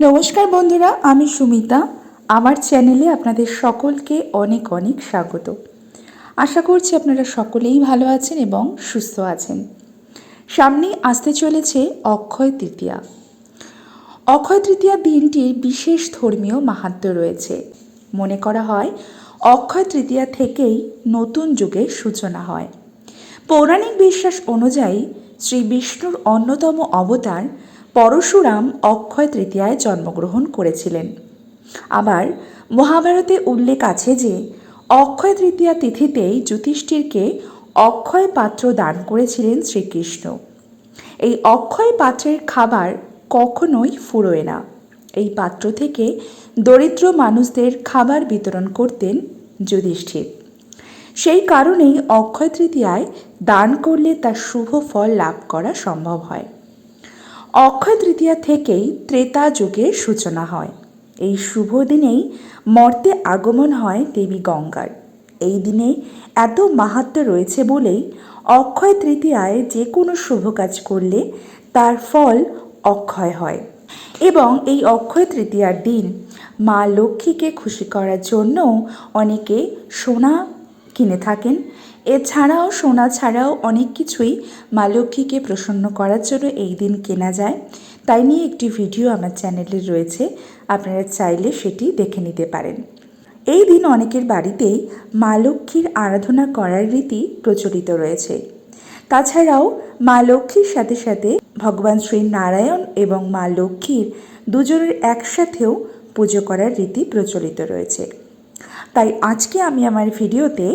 নমস্কার বন্ধুরা, আমি সুমিতা। আমার চ্যানেলে আপনাদের সকলকে অনেক অনেক স্বাগত। আশা করছি আপনারা সকলেই ভালো আছেন এবং সুস্থ আছেন। সামনে আসতে চলেছে অক্ষয় তৃতীয়া। অক্ষয় তৃতীয়া দিনটির বিশেষ ধর্মীয় মাহাত্ম্য রয়েছে। মনে করা হয়, অক্ষয় তৃতীয়া থেকেই নতুন যুগের সূচনা হয়। পৌরাণিক বিশ্বাস অনুযায়ী শ্রী বিষ্ণুর অন্যতম অবতার পরশুরাম অক্ষয় তৃতীয়ায় জন্মগ্রহণ করেছিলেন। আবার মহাভারতে উল্লেখ আছে যে, অক্ষয় তৃতীয়া তিথিতেই যুধিষ্ঠিরকে অক্ষয় পাত্র দান করেছিলেন শ্রীকৃষ্ণ। এই অক্ষয় পাত্রের খাবার কখনোই ফুরোয় না। এই পাত্র থেকে দরিদ্র মানুষদের খাবার বিতরণ করতেন যুধিষ্ঠির। সেই কারণেই অক্ষয় তৃতীয়ায় দান করলে তার শুভ ফল লাভ করা সম্ভব হয়। অক্ষয় তৃতীয়া থেকেই ত্রেতা যুগের সূচনা হয়। এই শুভ দিনেই মর্তে আগমন হয় দেবী গঙ্গার। এই দিনে এত মাহাত্ম্য রয়েছে বলেই অক্ষয় তৃতীয়ায় যে কোনো শুভ কাজ করলে তার ফল অক্ষয় হয় এবং এই অক্ষয় তৃতীয়ার দিন মা লক্ষ্মীকে খুশি করার জন্য অনেকে সোনা কিনে থাকেন এছাড়াও সোনা ছাড়াও অনেক কিছুই মা লক্ষ্মীকে প্রসন্ন করার জন্য এই দিন কেনা যায়। তাই নিয়ে একটি ভিডিও আমার চ্যানেলে রয়েছে। আপনারা চাইলে সেটি দেখে নিতে পারেন। এই দিন অনেকের বাড়িতেই মা লক্ষ্মীর আরাধনা করার রীতি প্রচলিত রয়েছে। তাছাড়াও মা লক্ষ্মীর সাথে সাথে ভগবান শ্রী নারায়ণ এবং মা লক্ষ্মীর দুজনের একসাথেও পুজো করার রীতি প্রচলিত রয়েছে। তাই আজকে আমি আমার ভিডিওতে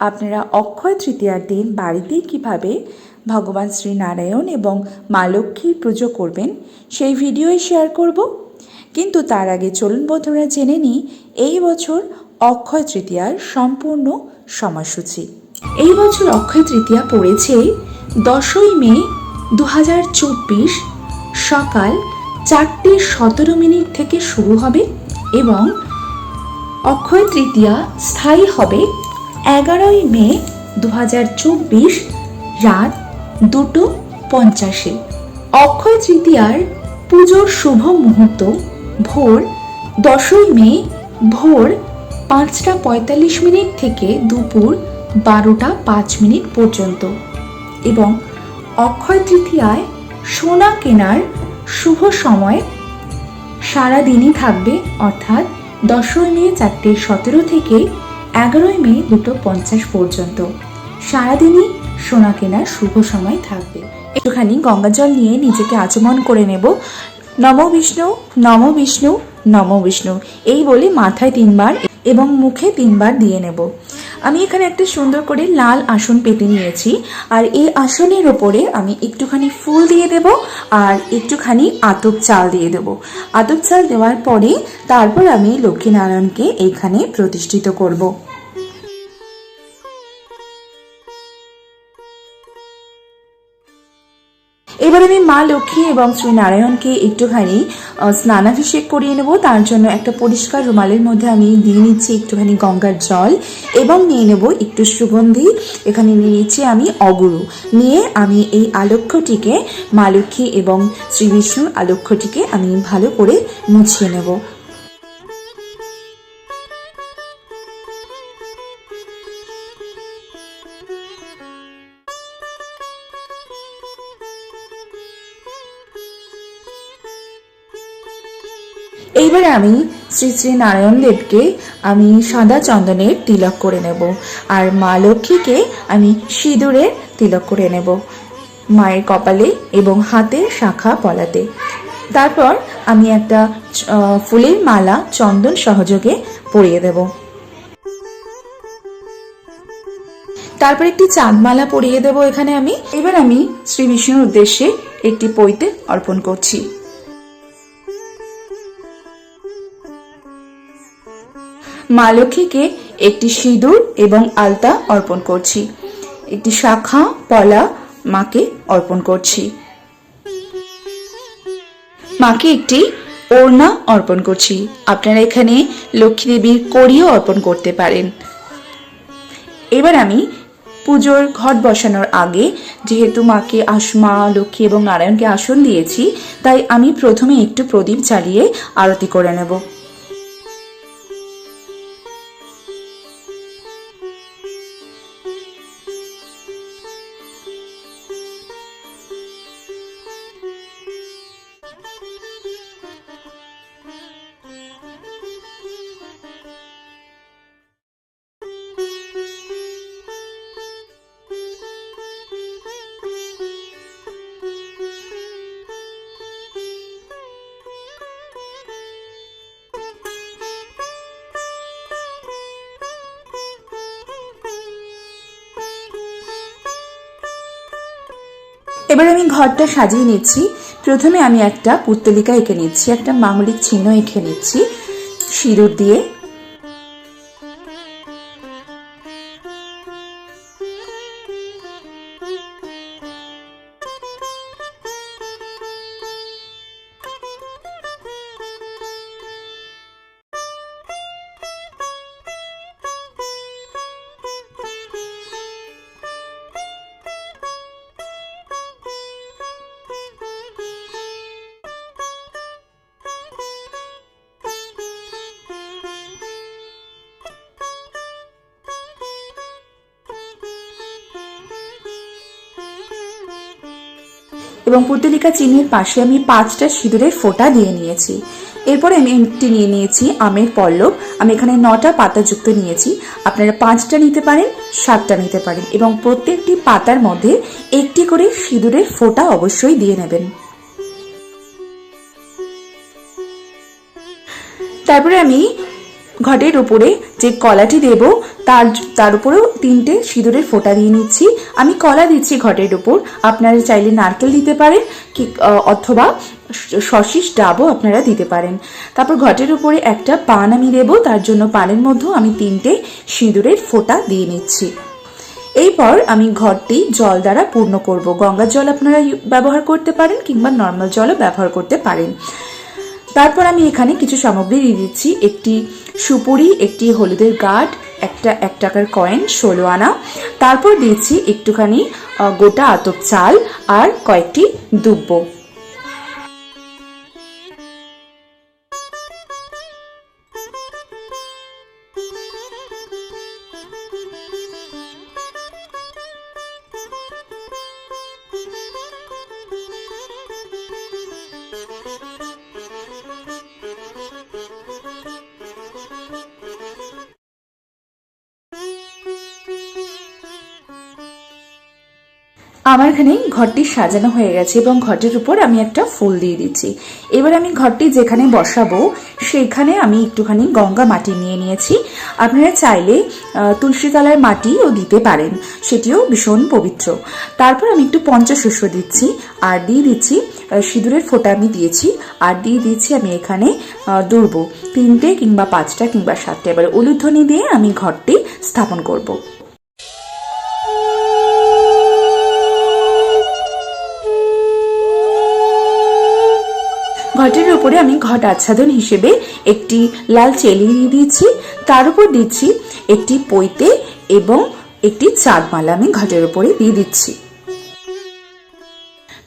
আপনারা অক্ষয় তৃতীয়ার দিন বাড়িতেই কীভাবে ভগবান শ্রী নারায়ণ এবং মা লক্ষ্মীর পুজো করবেন, সেই ভিডিওই শেয়ার করব। কিন্তু তার আগে চলুন বন্ধুরা জেনে নিই, এই বছর অক্ষয় তৃতীয়ার সম্পূর্ণ সময়সূচি। এই বছর অক্ষয় তৃতীয়া পড়েছে দশই মে দু হাজার চব্বিশ সকাল চারটে সতেরো মিনিট থেকে শুরু হবে এবং অক্ষয় তৃতীয়া স্থায়ী হবে এগারোই মে দু হাজার চব্বিশ রাত দুটো পঞ্চাশে। অক্ষয় তৃতীয়ার পুজোর শুভ মুহূর্ত ভোর দশই মে ভোর পাঁচটা পঁয়তাল্লিশ মিনিট থেকে দুপুর বারোটা পাঁচ মিনিট পর্যন্ত এবং অক্ষয় তৃতীয়ায় সোনা কেনার শুভ সময় সারাদিনই থাকবে, অর্থাৎ দশই মে চারটে সতেরো থেকে এগারোই মে দুটো পঞ্চাশ পর্যন্ত। সারাদিনই সোনা কেনার শুভ সময় থাকবে। একটুখানি গঙ্গা জল নিয়ে নিজেকে আচমন করে নেব। নম বিষ্ণু নম বিষ্ণু নম বিষ্ণু। এই বলে মাথায় তিনবার এবং মুখে তিনবার দিয়ে নেব। আমি এখানে একটা সুন্দর করে লাল আসন পেতে নিয়েছি, আর এই আসনের ওপরে আমি একটুখানি ফুল দিয়ে দেব আর একটুখানি আতপ চাল দিয়ে দেব। আতপ চাল দেওয়ার পরে তারপর আমি লক্ষ্মীনারায়ণকে এখানে প্রতিষ্ঠিত করব। এবার আমি মা লক্ষ্মী এবং শ্রী নারায়ণকে একটুখানি স্নানাভিষেক করিয়ে নেব। তার জন্য একটা পরিষ্কার রুমালের মধ্যে আমি দিয়ে নিচ্ছি একটুখানি গঙ্গার জল এবং নিয়ে নেব একটু সুগন্ধি। এখানে নিয়ে নিচ্ছি আমি অগুরু। নিয়ে আমি এই আলক্ষ্যটিকে মা লক্ষ্মী এবং শ্রী বিষ্ণুর আলক্ষ্যটিকে আমি ভালো করে মুছিয়ে নেব। এইবারে আমি শ্রী শ্রী নারায়ণ দেবকে আমি সাদা চন্দনের তিলক করে নেব। আর মা লক্ষ্মীকে আমি সিঁদুরের তিলক করে নেব। মায়ের কপালে এবং হাতের শাখা পলাতে। তারপর আমি একটা ফুলের মালা চন্দন সহযোগে পরিয়ে দেব। তারপর একটি চাঁদমালা পরিয়ে দেব এখানে আমি। এবার আমি শ্রী বিষ্ণুর উদ্দেশ্যে একটি পৈতে অর্পণ করছি। মা লক্ষ্মীকে একটি সিঁদুর এবং আলতা অর্পণ করছি। একটি শাখা পলা মাকে অর্পণ করছি। মাকে একটি ওড়না অর্পণ করছি। আপনারা এখানে লক্ষ্মী দেবীর কড়িও অর্পণ করতে পারেন। এবার আমি পুজোর ঘট বসানোর আগে, যেহেতু মাকে আস মা লক্ষ্মী এবং নারায়ণকে আসন দিয়েছি, তাই আমি প্রথমে একটু প্রদীপ জ্বালিয়ে আরতি করে নেব। এবার আমি ঘরটা সাজিয়ে নিচ্ছি। প্রথমে আমি একটা পুত্তলিকা এঁকে নিচ্ছি, একটা মাঙ্গলিক চিহ্ন এঁকে নিচ্ছি, সিঁদুর দিয়ে। এবং পুতলিকা চিহ্নের পাশে আমি পাঁচটা সিঁদুরের ফোঁটা দিয়ে নিয়েছি। এরপরে আমি একটি নিয়ে নিয়েছি আমের পল্লব। আমি এখানে নটা পাতাযুক্ত নিয়েছি। আপনারা পাঁচটা নিতে পারেন, সাতটা নিতে পারেন এবং প্রত্যেকটি পাতার মধ্যে একটি করে সিঁদুরের ফোঁটা অবশ্যই দিয়ে নেবেন। তারপরে আমি ঘটের উপরে যে কলাটি দেব, তার তার উপরেও তিনটে সিঁদুরের ফোঁটা দিয়ে নিচ্ছি। আমি কলা দিচ্ছি ঘটের উপর। আপনারা চাইলে নারকেল দিতে পারেন, কি অথবা সশিস ডাবও আপনারা দিতে পারেন। তারপর ঘটের উপরে একটা পান আমি দেবো, তার জন্য পানের মধ্যেও আমি তিনটে সিঁদুরের ফোঁটা দিয়ে নিচ্ছি। এরপর আমি ঘরটি জল দ্বারা পূর্ণ করব। গঙ্গার জল আপনারা ব্যবহার করতে পারেন কিংবা নর্মাল জলও ব্যবহার করতে পারেন। তারপর আমি এখানে কিছু সামগ্রী দিয়ে দিচ্ছি একটি সুপুরি, একটি হলুদের গার্ড একটা এক টাকার কয়েন, ষোলো আনা। তারপর দিয়েছি একটুখানি গোটা আতপ চাল আর কয়েকটি দুব্ব। আমার এখানে ঘরটি সাজানো হয়ে গেছে এবং ঘরটির উপর আমি একটা ফুল দিয়ে দিচ্ছি। এবার আমি ঘরটি যেখানে বসাবো সেখানে আমি একটুখানি গঙ্গা মাটি নিয়ে নিয়েছি। আপনারা চাইলে আহ, তুলসী তলার মাটিও দিতে পারেন সেটিও ভীষণ পবিত্র। তারপর আমি একটু পঞ্চশস্য দিচ্ছি আর দিয়ে দিচ্ছি সিঁদুরের ফোঁটা আমি দিয়েছি আর দিয়ে দিচ্ছি আমি এখানে দুর্ব তিনটে কিংবা পাঁচটা কিংবা সাতটা। এবার উলুধ্বনি দিয়ে আমি ঘরটি স্থাপন করব। ঘটের উপরে আমি ঘট আচ্ছাদন হিসেবে একটি লাল চেলি দিয়ে দিয়েছি। তার উপর দিচ্ছি একটি পৈতে এবং একটি চাঁদমালা আমি ঘটের উপরে দিয়ে দিচ্ছি।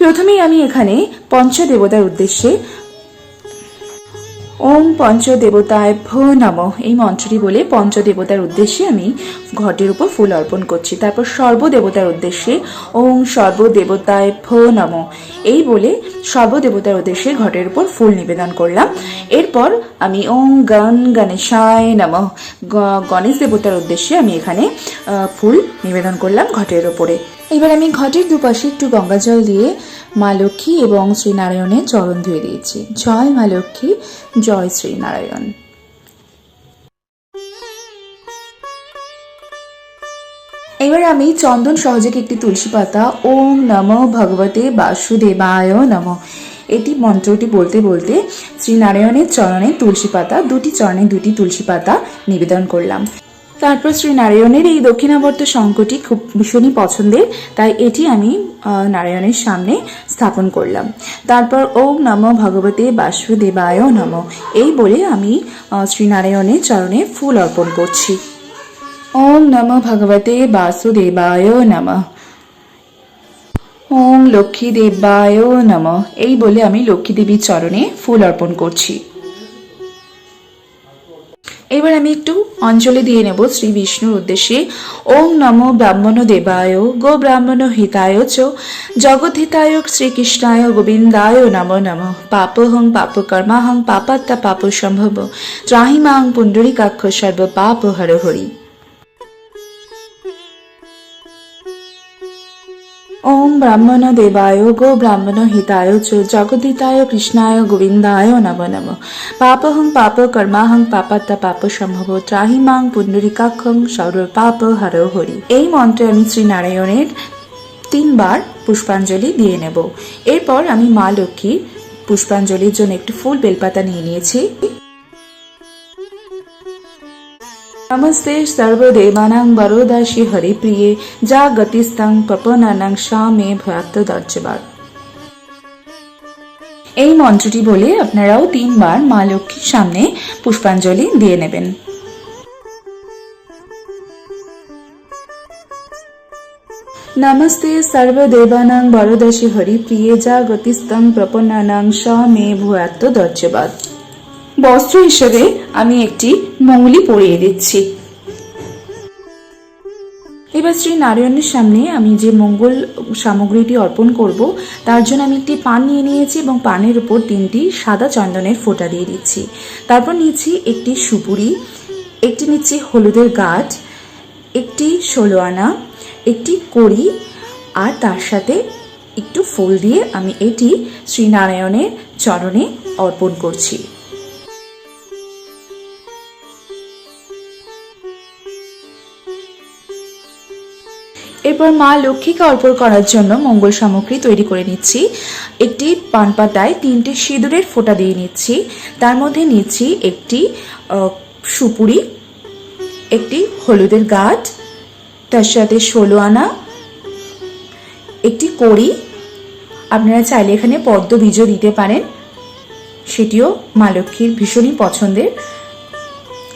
প্রথমেই আমি এখানে পঞ্চদেবতার উদ্দেশ্যে ওম পঞ্চদেবতায় ভো নম এই মন্ত্রটি বলে পঞ্চদেবতার উদ্দেশ্যে আমি ঘটের উপর ফুল অর্পণ করছি। তারপর সর্বদেবতার উদ্দেশ্যে ওম সর্বদেবতায় ভো নম এই বলে সর্বদেবতার উদ্দেশ্যে ঘটের উপর ফুল নিবেদন করলাম। এরপর আমি ওম গণ গণেশায় নম গণেশ দেবতার উদ্দেশ্যে আমি এখানে ফুল নিবেদন করলাম ঘটের ওপরে এবার আমি ঘটের দুপাশে একটু গঙ্গা জল দিয়ে মা লক্ষ্মী এবং শ্রীনারায়ণের চরণ ধুয়ে দিয়েছি। জয় মা লক্ষ্মী, জয় শ্রীনারায়ণ। এবার আমি চন্দন সহযোগে একটি তুলসী পাতা, ওম নম ভগবতে বাসুদেবায় নম। এটি মন্ত্রটি বলতে বলতে শ্রীনারায়ণের চরণে তুলসী পাতা, দুটি চরণে দুটি তুলসী পাতা নিবেদন করলাম। তারপর শ্রী নারায়ণের এই দক্ষিণাবর্ত শঙ্কটি খুব ভীষণই পছন্দের তাই এটি আমি নারায়ণের সামনে স্থাপন করলাম। তারপর ওম নম ভগবতে বাসুদেবায় নম এই বলে আমি আহ, শ্রী নারায়ণের চরণে ফুল অর্পণ করছি। ওম নম ভগবতে বাসুদেবায় নম। ওম লক্ষ্মী দেবায় নম এই বলে আমি লক্ষ্মী দেবীর চরণে ফুল অর্পণ করছি। এবার আমি একটু অঞ্জলি দিয়ে নেব শ্রী বিষ্ণুর উদ্দেশ্যে। ওম নমো ব্রাহ্মণ দেবায় গো ব্রাহ্মণ হিতায় চ। জগদ্ধিতায় শ্রীকৃষ্ণায় গোবিন্দায় নমো নম। পাপহং পাপ কর্মাহং পাপাত্তা পাপ সম্ভব ত্রাহিমাং পুণ্ডরী কাক্ষ সর্ব পাপ হর হরি। ব্রাহ্মণ দেবায় গো ব্রাহ্মণ হিতায় চ জগদিতায় কৃষ্ণায় গোবিন্দায় নম নম পাপহং পাপ কর্মাহং পাপাত্তা পাপ সম্ভব ত্রাহিমাং পুণ্ডরিকাক্ষং সর্ব পাপ হর হরি এই মন্ত্রে আমি শ্রী নারায়ণের তিনবার পুষ্পাঞ্জলি দিয়ে নেব। এরপর আমি মা লক্ষ্মী পুষ্পাঞ্জলির জন্য একটু ফুল বেলপাতা নিয়ে নিয়েছি। নমস্তে નમસ્તે સર્વદેવાનાં વરોદાશી હરિપ્રિયે જા ગતિસ્તં પપનાનાં શામે ભયાત્ત দর্জবার এই মন্ত্রটি বলে আপনারাও তিনবার মা লক্ষ্মীর সামনে পুষ্পাঞ্জলি দিয়ে নেবেন। নমস্তে সর্বদেবানাং হরি প্রিয়ে যা গতিস্তং প্রপন্নানাং স মে ভূয়াত্ম দর্জবাদ বস্ত্র হিসেবে আমি একটি মৌলি পরিয়ে দিচ্ছি। এবার শ্রী নারায়ণের সামনে আমি যে মঙ্গল সামগ্রীটি অর্পণ করব, তার জন্য আমি একটি পান নিয়ে নিয়েছি এবং পানের উপর তিনটি সাদা চন্দনের ফোঁটা দিয়ে দিচ্ছি। তারপর নিয়েছি একটি সুপুরি, একটি নিচ্ছি হলুদের গাছ একটি ষোলো আনা, একটি কড়ি, আর তার সাথে একটু ফুল দিয়ে আমি এটি শ্রীনারায়ণের চরণে অর্পণ করছি। এরপর মা লক্ষ্মীকে অর্পণ করার জন্য মঙ্গল সামগ্রী তৈরি করে নিচ্ছি। একটি পান পাতায় তিনটে সিঁদুরের ফোঁটা দিয়ে নিচ্ছি। তার মধ্যে নিচ্ছি একটি সুপুরি, একটি হলুদের গাঠ তার সাথে ষোলো আনা, একটি কড়ি। আপনারা চাইলে এখানে পদ্ম বীজও দিতে পারেন। সেটিও মা লক্ষ্মীর ভীষণই পছন্দের।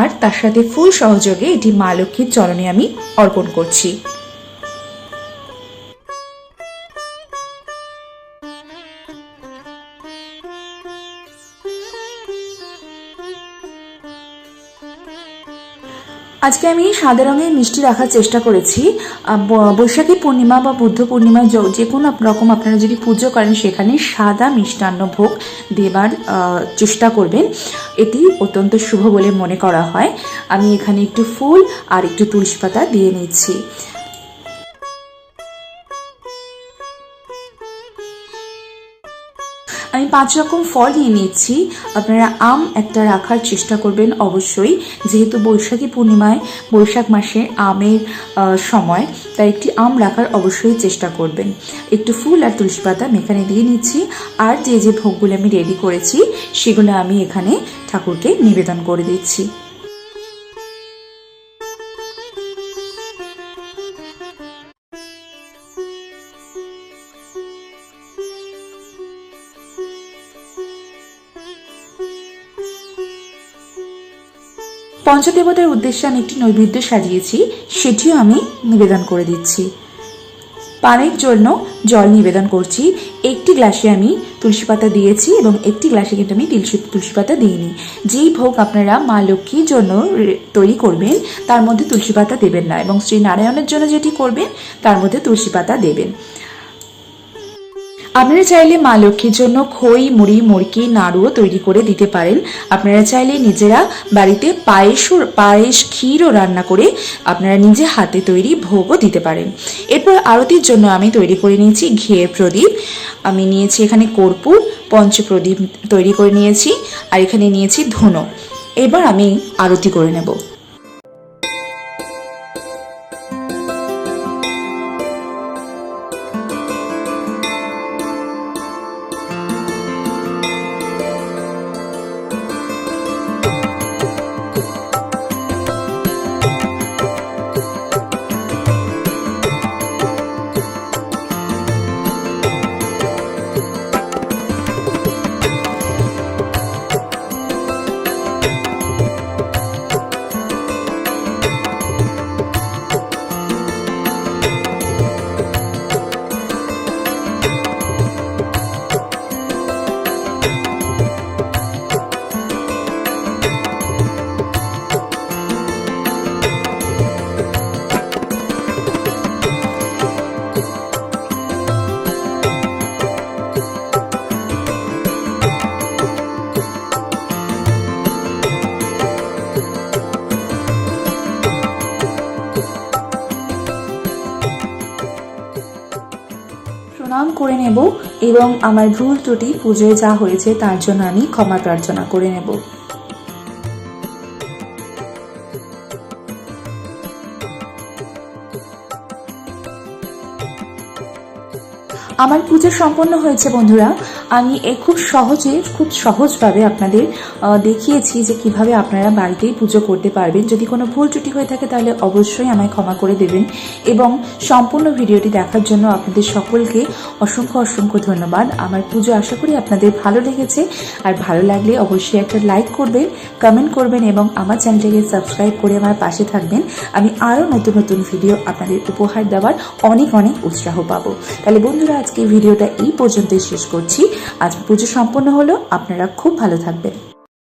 আর তার সাথে ফুল সহযোগে এটি মা লক্ষ্মীর চরণে আমি অর্পণ করছি। আজকে আমি সাদা রঙের মিষ্টি রাখার চেষ্টা করেছি। বৈশাখী পূর্ণিমা বা বুদ্ধ পূর্ণিমা যে কোনো রকম আপনারা যদি পুজো করেন, সেখানে সাদা মিষ্টান্ন ভোগ দেবার চেষ্টা করবেন। এটি অত্যন্ত শুভ বলে মনে করা হয়। আমি এখানে একটু ফুল আর একটু তুলসী পাতা দিয়ে নিচ্ছি। পাঁচ রকম ফল নিয়ে নিচ্ছি। আপনারা আম একটা রাখার চেষ্টা করবেন অবশ্যই, যেহেতু বৈশাখী পূর্ণিমায় বৈশাখ মাসে আমের সময়, তাই একটি আম রাখার অবশ্যই চেষ্টা করবেন। একটু ফুল আর তুলসী পাতা আমি এখানে দিয়ে নিচ্ছি। আর যে যে ভোগগুলো আমি রেডি করেছি, সেগুলো আমি এখানে ঠাকুরকে নিবেদন করে দিচ্ছি। পঞ্চদেবতার উদ্দেশ্যে আমি একটি নৈবেদ্য সাজিয়েছি, সেটিও আমি নিবেদন করে দিচ্ছি। পানের জন্য জল নিবেদন করছি। একটি গ্লাসে আমি তুলসী পাতা দিয়েছি এবং একটি গ্লাসে কিন্তু আমি তুলসী তুলসী পাতা দিইনি। যেই ভোগ আপনারা মা লক্ষ্মীর জন্য তৈরি করবেন, তার মধ্যে তুলসী পাতা দেবেন না এবং শ্রী নারায়ণের জন্য যেটি করবেন, তার মধ্যে তুলসী পাতা দেবেন। আপনারা চাইলে মা লক্ষ্মীর জন্য খই, মুড়ি মুরকি নাড়ুও তৈরি করে দিতে পারেন। আপনারা চাইলে নিজেরা বাড়িতে পায়েসও পায়েস ক্ষীরও রান্না করে আপনারা নিজে হাতে তৈরি ভোগও দিতে পারেন। এরপর আরতির জন্য আমি তৈরি করে নিয়েছি ঘিয়ের প্রদীপ। আমি নিয়েছি এখানে কর্পূর, পঞ্চপ্রদীপ তৈরি করে নিয়েছি, আর এখানে নিয়েছি ধুনো। এবার আমি আরতি করে নেব। করে নেব এবং আমার ভুল ত্রুটি পুজোয় যা হয়েছে তার জন্য আমি ক্ষমা প্রার্থনা করে নেব। আমার পুজো সম্পন্ন হয়েছে, বন্ধুরা। আমি এ খুব সহজে, খুব সহজভাবে আপনাদের দেখিয়েছি যে কীভাবে আপনারা বাড়িতেই পুজো করতে পারবেন। যদি কোনো ভুল ত্রুটি হয়ে থাকে, তাহলে অবশ্যই আমায় ক্ষমা করে দেবেন। এবং সম্পূর্ণ ভিডিওটি দেখার জন্য আপনাদের সকলকে অসংখ্য অসংখ্য ধন্যবাদ। আমার পুজো আশা করি আপনাদের ভালো লেগেছে। আর ভালো লাগলে অবশ্যই একটা লাইক করবেন, কমেন্ট করবেন এবং আমার চ্যানেলটাকে সাবস্ক্রাইব করে আমার পাশে থাকবেন। আমি আরও নতুন নতুন ভিডিও আপনাদের উপহার দেওয়ার অনেক অনেক উৎসাহ পাবো। তাহলে বন্ধুরা আজকে ভিডিওটা এই পর্যন্তই শেষ করছি। আজ পুজো সম্পন্ন হলো। আপনারা খুব ভালো থাকবেন।